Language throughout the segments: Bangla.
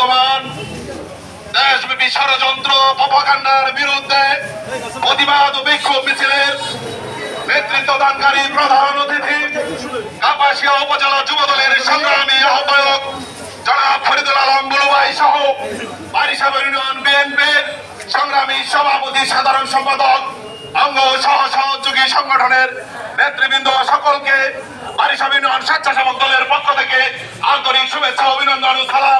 বর্তমান দেশব্যাপী ষড়যন্ত্র, প্রপাগান্ডার বিরুদ্ধে প্রতিবাদ ও বিক্ষোভ মিছিলের নেতৃত্ব দানকারী প্রধান অতিথি, কাপাসিয়া উপজেলা যুব দলের সংগ্রামী আহ্বায়ক জনাব ফরিদুল আলম বুলুভাই সহ বারিশাব ইউনিয়ন বিএনপির সংগ্রামী সভাপতি, সাধারণ সম্পাদক, অঙ্গ সহ সহযোগী সংগঠনের নেতৃবৃন্দ সকলকে বারিশাব ইউনিয়ন স্বেচ্ছাসেবক দলের পক্ষ থেকে আন্তরিক শুভেচ্ছা অভিনন্দন ও সালাম।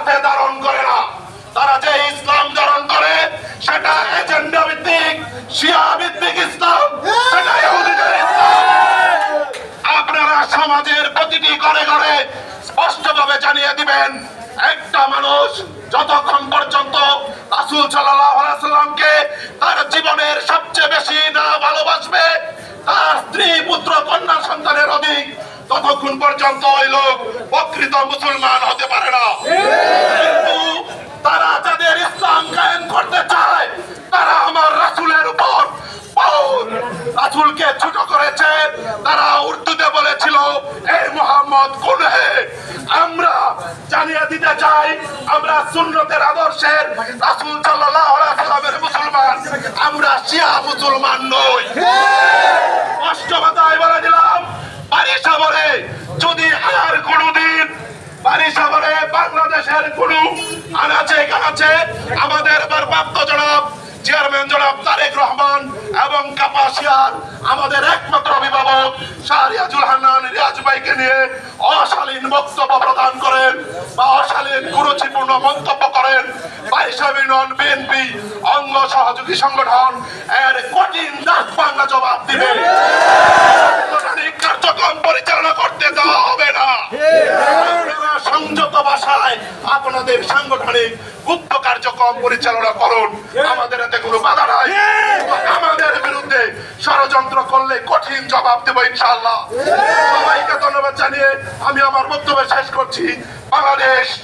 প্রকৃতার্থে ধারণ করে না। তারা যে ইসলাম ধারণ করে, সেটা এজেন্ডা ভিত্তিক, শিয়া ভিত্তিক ইসলাম আপনারা সমাজের প্রতিটি ঘরে ঘরে স্পষ্টভাবে জানিয়ে দিবেন, একটা মানুষ যতক্ষণ পর্যন্ত রাসূল সাল্লামকে তার জীবনের সবচেয়ে বেশি না ভালোবাসবে, তার স্ত্রী, পুত্র, কন্যা, সন্তানের অধিক, ততক্ষণ পর্যন্ত ওই লোক প্রকৃত মুসলমান তারা যাদের ইসলাম কায়েম করতে চায়, তারা আমার রাসূলের উপর রাসূলকে ছোট করেছে, তারা উর্দুতে বলেছিল এই মোহাম্মদ, কোন আমরা জানিয়ে দিতে চাই, আমরা সুন্নতের আদর্শের রাসূল আলাইহি সাল্লামের মুসলমান, আমরা শিয়া মুসলমান নই। আনাচে কানাচে আমাদের ভারপ্রাপ্ত জনাব, চেয়ারম্যান জনাব তারেক রহমান এবং কাপাসিয়ার আমাদের একমাত্র অভিভাবক শাহরিয়াজুল হান্নান রিয়াজ ভাইকে নিয়ে অশালীন বক্তব্য প্রদান করেন বা অশালীন কুরুচিপূর্ণ মন্তব্য করেন। বাইশাব ইউনিয়ন বিএনপি অঙ্গ সহযোগী সংগঠন এর কঠিন ভাঙ্গা জবাব দিবে। ভাষায় আপনাদের সাংগঠনিক গুপ্ত কার্যক্রম পরিচালনা করুন। আমাদের এতে কোনো বাধা নাই। আমাদের বিরুদ্ধে ষড়যন্ত্র করলে কঠিন জবাব দেব ইনশাআল্লাহ। সবাইকে ধন্যবাদ জানিয়ে আমি আমার বক্তব্য শেষ করছি। বাংলাদেশ